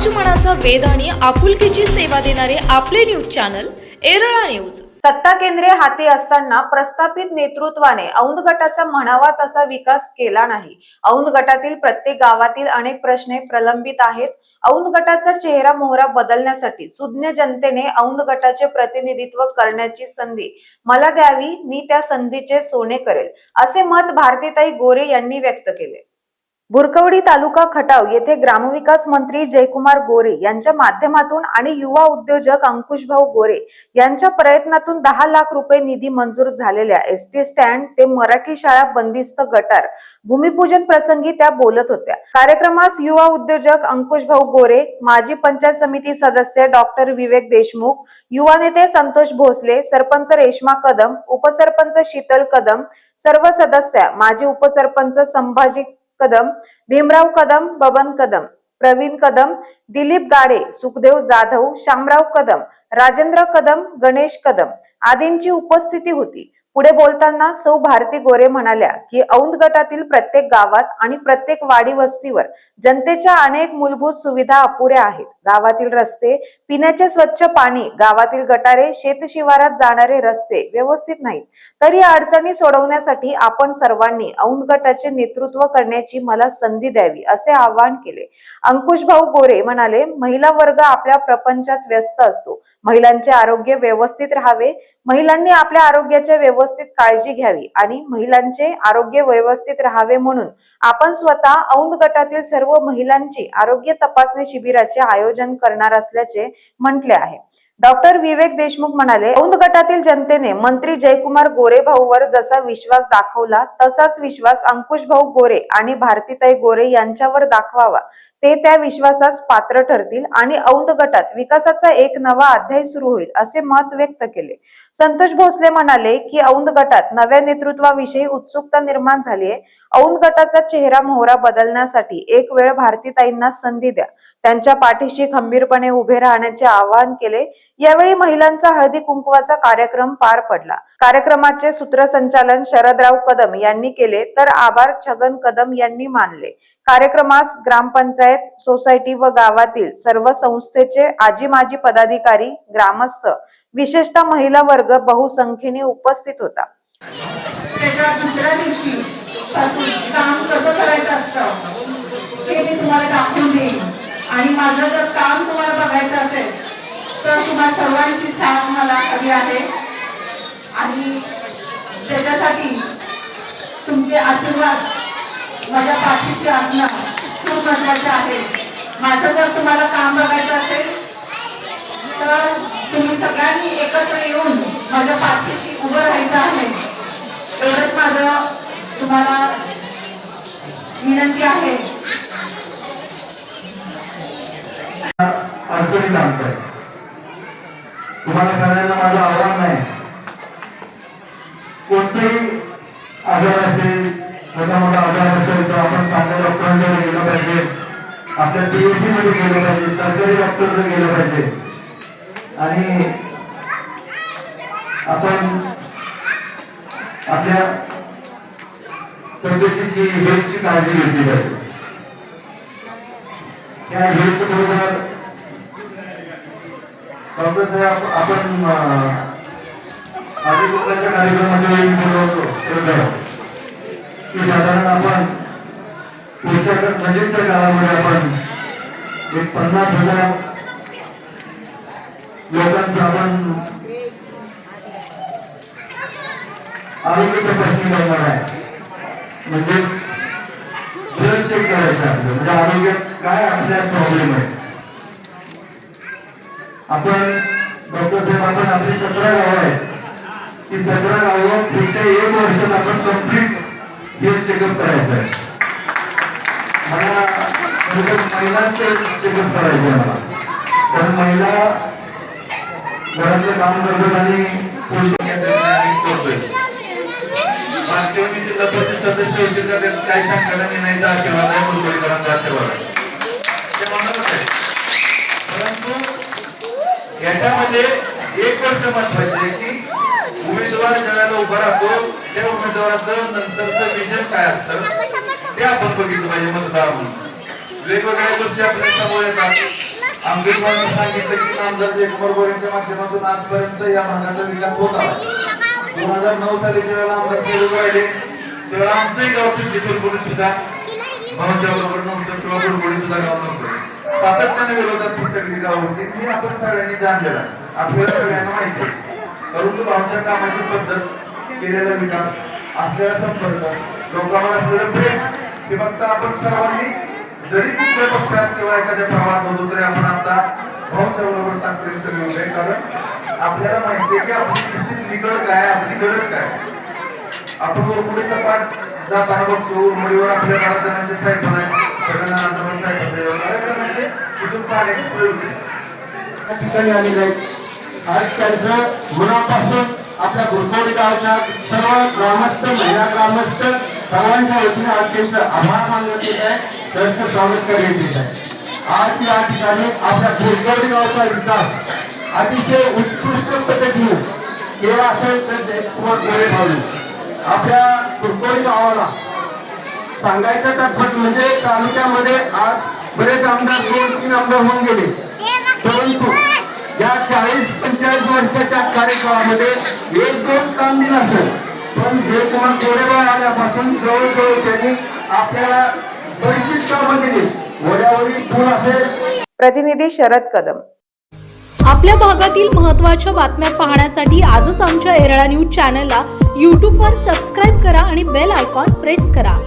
समाजमनाचा वेद आणि आपुलकीची सेवा देणारे आपले न्यूज चॅनल एरळा न्यूज. सत्ता केंद्रे हाती असताना प्रस्थापित नेतृत्वाने औंध गटाचा म्हणावा तसा विकास केला नाही. औंध गटातील प्रत्येक गावातील अनेक प्रश्न प्रलंबित आहेत. औंध गटाचा चेहरा मोहरा बदलण्यासाठी सुज्ञ जनतेने औंध गटाचे प्रतिनिधित्व करण्याची संधी मला द्यावी मी त्या संधीचे सोने करेल असे मत भारतीताई गोरे यांनी व्यक्त केले. भुरकवडी तालुका खटाव येथे ग्रामविकास मंत्री जयकुमार गोरे यांच्या माध्यमातून आणि युवा उद्योजक अंकुशभाऊ गोरे यांच्या प्रयत्नातून दहा लाख रुपये निधी मंजूर झालेल्या एस टी स्टँड ते मराठी शाळा बंदिस्त गटार भूमिपूजन प्रसंगी त्या बोलत होत्या. कार्यक्रमास युवा उद्योजक अंकुशभाऊ गोरे माजी पंचायत समिती सदस्य डॉक्टर विवेक देशमुख युवा नेते संतोष भोसले सरपंच रेश्मा कदम उपसरपंच शीतल कदम सर्व सदस्य माजी उपसरपंच संभाजी कदम भीमराव कदम बबन कदम प्रवीण कदम दिलीप गाडे सुखदेव जाधव शामराव कदम राजेंद्र कदम गणेश कदम आदींची उपस्थिती होती. पुढे बोलताना सौ भारती गोरे म्हणाल्या की औंध गटातील प्रत्येक गावात आणि प्रत्येक वाडी वस्तीवर जनतेच्या अनेक मूलभूत सुविधा अपुऱ्या आहेत. गावातील रस्ते पिण्याचे स्वच्छ पाणी गावातील गटारे शेतशिवारात जाणारे रस्ते व्यवस्थित नाहीत. तरी अडचणी सोडवण्यासाठी आपण सर्वांनी औंध गटाचे नेतृत्व करण्याची मला संधी द्यावी असे आवाहन केले. अंकुश भाऊ गोरे म्हणाले महिला वर्ग आपल्या प्रपंचात व्यस्त असतो. महिलांचे आरोग्य व्यवस्थित राहावे. महिलांनी आपल्या आरोग्याचे व्यवस्थित व्यवस्थित काळजी घ्यावी आणि महिलांचे आरोग्य व्यवस्थित राहावे म्हणून आपण स्वतः औंध गटातील सर्व महिलांची आरोग्य तपासणी शिबिराचे आयोजन करणार असल्याचे म्हटले आहे. डॉक्टर विवेक देशमुख म्हणाले औंध गटातील जनतेने मंत्री जयकुमार गोरे भाऊवर जसा विश्वास दाखवला तसाच विश्वास अंकुश भाऊ गोरे आणि भारतीताई गोरे यांच्यावर दाखवावा. ते त्या विश्वासास पात्र ठरतील आणि औंध गटात विकासाचा एक नवा अध्याय सुरू होईल असे मत व्यक्त केले. संतोष भोसले म्हणाले की औंध गटात नव्या नेतृत्वाविषयी उत्सुकता निर्माण झाली आहे. औंध गटाचा चेहरा मोहरा बदलण्यासाठी एक वेळ भारतीताईंना संधी द्या. त्यांच्या पाठीशी खंबीरपणे उभे राहण्याचे आवाहन केले. यावेळी महिलांचा हळदी कुंकवाचा कार्यक्रम पार पडला. कार्यक्रमाचे सूत्रसंचालन शरदराव कदम यांनी केले तर आभार छगन कदम यांनी मानले. कार्यक्रमास ग्रामपंचायत सोसायटी व गावातील सर्व संस्थेचे आजी माजी पदाधिकारी ग्रामस्थ विशेषतः महिला वर्ग बहुसंख्येने उपस्थित होता. दुसऱ्या दिवशी काम कसं करायचं असतं मी तुम्हाला दाखवून देईन. आणि माझं जर काम तुम्हाला बघायचं असेल तर तुम्हाला सर्वांची साथ मला हवी आहे. आणि त्याच्यासाठी तुमचे आशीर्वाद माझ्या पाठीची असणं खूप महत्त्वाचे आहे. माझं जर तुम्हाला काम बघायचं असेल तर तुम्ही सगळ्यांनी एकत्र येऊन माझ्या पाठीशी उभं राहायचं आहे. एवढंच माझं तुम्हाला विनंती आहे. अडचणीत आणताय. तुम्हाला सगळ्यांना माझं आव्हान नाही कोणतेही आजार असेल मोठा मोठा आजार असेल तर आपण चांगल्या डॉक्टरांकडे गेलं पाहिजे. आपल्या पीएचडी मध्ये गेलं पाहिजे सरकारी डॉक्टरकडे गेलं पाहिजे. आणि आपण आपल्या तब्येतीची हेल्थची काळजी घेतली पाहिजे. त्या हेल्थ बरोबर डॉक्टर आपण आधी कुठल्याच्या एक बोललो होतो श्रद्धा की साधारण आपण पुढच्या नजीकच्या काळामध्ये आपण एक पन्नास हजार लोकांचं आपण आरोग्य तपासणी करणार आहे. म्हणजे ब्लड चेक करायचं म्हणजे आरोग्यात काय आपल्या प्रॉब्लेम आहे? आपण डॉक्टर साहेब आपण आपली सतरा गाव आहे. ती सतरा गावं पुढच्या एक वर्षात आपण कंप्लीट हेल्थ चेकअप करायचं आहे. मला म्हणजे महिलांचं चेकअप करायचं आहे मला. कारण महिला घरातलं काम करतात आणि पुरुष मागच्या सदस्य होते तर त्यात काय सांगताना नाही आशीर्वाद आहे मुलगीकरांचा आशीर्वाद आहे ते म्हणत होते परंतु याच्यामध्ये एक गोष्ट महत्वाची आहे की उमेदवार ज्यावेळेला उभा राहतो त्या उमेदवाराचं नंतरचं विजन काय असतं? ते आपण बघितलं पाहिजे मतदार म्हणून. वेगवेगळ्या गोष्टी आपल्यासमोर येतात. आंबेडकरांनी सांगितलं की नामदार जयकुमार गोरेंच्या माध्यमातून आजपर्यंत या भागाचा विकास होत आहे दोन हजार नऊ साली जेव्हा आमदार निवडून राहिले तेव्हा आमचंही गाव सिद्धेश्वर करून सुद्धा भावाच्या बरोबर नव्हतं किंवा गुडगुडी सुद्धा गाव नव्हतं. सातत्याने विरोधात ती सगळी गाव होती. ही आपण सगळ्यांनी जाणलेला. आपल्याला सगळ्यांना माहिती परंतु भाऊच्या कामाची पद्धत केलेला विकास आपल्याला संपर्क लोकांवर असलेलं प्रेम. हे फक्त आपण सर्वांनी जरी कुठल्या पक्षात किंवा एखाद्या प्रवाहात होतो तरी आपण आता भाऊच्या बरोबर सांगतोय सगळे उभे कारण आपल्याला माहिती आहे की आपली निकड काय आपली गरज काय आपण उरमुडीचा पाठ जाताना बघतो उरमुडीवर आपल्या बारा जणांचे साहेब ठिकाणी आलेले आहेत आज त्यांचं मनापासून आपल्या गुरकोडी गावच्या सर्व ग्रामस्थ महिला ग्रामस्थ सर्वांच्या वतीने आज त्यांचं आभार मानण्यात येत आहे त्यांचं स्वागत करण्यात येत आहे आज या ठिकाणी आपल्या गुरकोडी गावचा विकास अतिशय उत्कृष्ट पद्धतीने केला असेल तर जयकुमार गोरे भाऊ आपल्या गुरकोडी गावाला सांगायचं तात्पर्य म्हणजे तालुक्यामध्ये आज बरेच आमदार दोन तीन आमदार होऊन गेले. परंतु या चाळीस पंचेचाळीस वर्षाच्या कार्यकाळामध्ये एक दोन काम दिलं असेल पण जयकुमार गोरेबाळ आल्यापासून जवळजवळ त्यांनी आपल्याला बरीचशी कामं दिली. वड्यावरील पूल असेल. प्रतिनिधी शरद कदम. आपल्या भागातील महत्त्वाच्या बातम्या पाहण्यासाठी आजच आमच्या एरळा न्यूज चॅनलला यूट्यूबवर सबस्क्राईब करा आणि बेल आयकॉन प्रेस करा.